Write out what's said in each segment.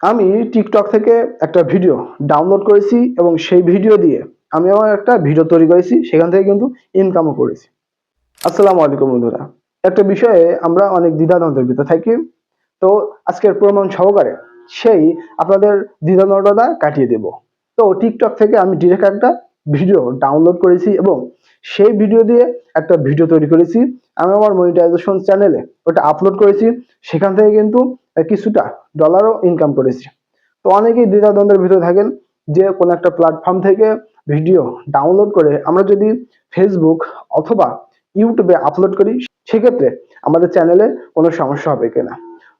আমি টিকটক থেকে একটা ভিডিও ডাউনলোড করেছি এবং সেই ভিডিও দিয়ে আমি আমার একটা ভিডিও তৈরি করেছি, সেখান থেকে কিন্তু ইনকামও করেছি। আসসালামু আলাইকুম বন্ধুরা। একটা বিষয়ে আমরা অনেক দ্বিধাদ্বন্দ্বের ভিতরে থাকি। তো আজকের প্রমাণ সহকারে সেই আপনাদের দ্বিধাদ্বন্দ্বটা কাটিয়ে দেব। তো টিকটক থেকে আমি ডিরেক্ট একটা ভিডিও ডাউনলোড করেছি এবং সেই ভিডিও দিয়ে একটা ভিডিও তৈরি করেছি। আমি আমার মনিটাইজেশন চ্যানেলে ওটা আপলোড করেছি। সেখান থেকে কিন্তু কিছুটা ডলারও ইনকাম করেছি। তো অনেকেই দ্বিধাদ্বন্দ্বের ভিতরে থাকেন যে কোনো একটা প্ল্যাটফর্ম থেকে ভিডিও ডাউনলোড করে আমরা যদি ফেসবুক অথবা ইউটিউবে আপলোড করি, সেক্ষেত্রে আমাদের চ্যানেলে কোনো সমস্যা হবে কিনা।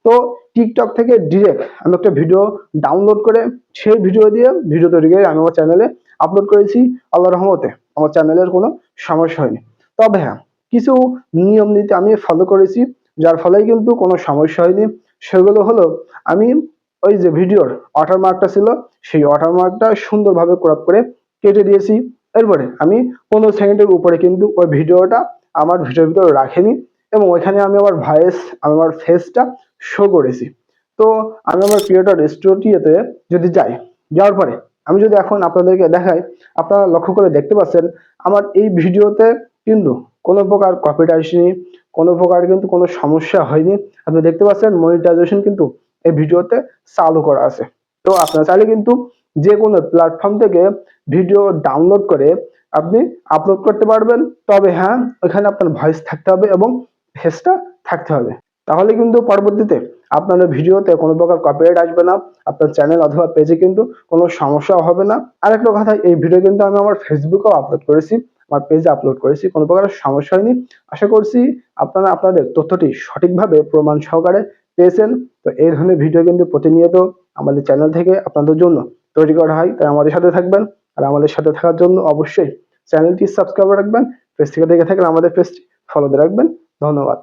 তো টিকটক থেকে ডিরেক্ট আমি একটা ভিডিও ডাউনলোড করে, সেই ভিডিও দিয়ে ভিডিও তৈরি করে আমি আমার চ্যানেলে আপলোড করেছি আল্লাহ রহমতে আমার চ্যানেলের কোনো সমস্যা হয়নি। তবে হ্যাঁ কিছু নিয়ম নীতি আমি ফলো করেছি, যার ফলেই কিন্তু কোনো সমস্যা হয়নি। সেগুলো হলো, আমি ওই যে ভিডিওর ওয়াটারমার্কটা ছিল, সেই ওয়াটারমার্কটা সুন্দরভাবে ক্রপ করে কেটে দিয়েছি। এরপরে আমি পনেরো সেকেন্ডের উপরে কিন্তু ওই ভিডিওটা আমার ভিডিওর ভিতরে রাখিনি এবং ওইখানে আমি আমার ভয়েস আমি আমার ফেসটা শো করেছি। তো আমি আমার ক্রিয়েটর স্টুডিওতে যদি যাই, যাওয়ার পরে আমি যদি এখন আপনাদেরকে দেখাই, আপনারা লক্ষ্য করে দেখতে পাচ্ছেন, আমার এই ভিডিওতে কিন্তু কোনো প্রকার কপিটা আসেনি, কোনো প্রকার কিন্তু কোনো সমস্যা হয়নি। আপনি দেখতে পাচ্ছেন মনিটাইজেশন কিন্তু এই ভিডিওতে চালু করা আছে। তো আপনারা চাইলে কিন্তু যে কোনো প্ল্যাটফর্ম থেকে ভিডিও ডাউনলোড করে আপনি আপলোড করতে পারবেন। তবে হ্যাঁ ওখানে আপনার ভয়েস থাকতে হবে এবং ফেসটা থাকতে হবে। তাহলে কিন্তু পরবর্তীতে আপনার ভিডিওতে কোনো প্রকার কপিরাইট আসবে না, আপনার চ্যানেল অথবা পেজে কিন্তু কোনো সমস্যা হবে না। আরেকটা কথা, এই ভিডিও কিন্তু আমি আমার ফেসবুকেও আপলোড করেছি, আমার পেজে আপলোড করেছি, কোনো প্রকার সমস্যা হয়নি। আশা করছি আপনারা আপনাদের তথ্যটি সঠিকভাবে প্রমাণ সহকারে পেয়েছেন। তো এই ধরনের ভিডিও কিন্তু প্রতিনিয়ত আমাদের চ্যানেল থেকে আপনাদের জন্য তৈরি করা হয়। তাই আমাদের সাথে থাকবেন আর আমাদের সাথে থাকার জন্য অবশ্যই চ্যানেলটি সাবস্ক্রাইব রাখবেন। পেজ থেকে দেখে থাকলে আমাদের পেজটি ফলো দিয়ে রাখবেন। ধন্যবাদ।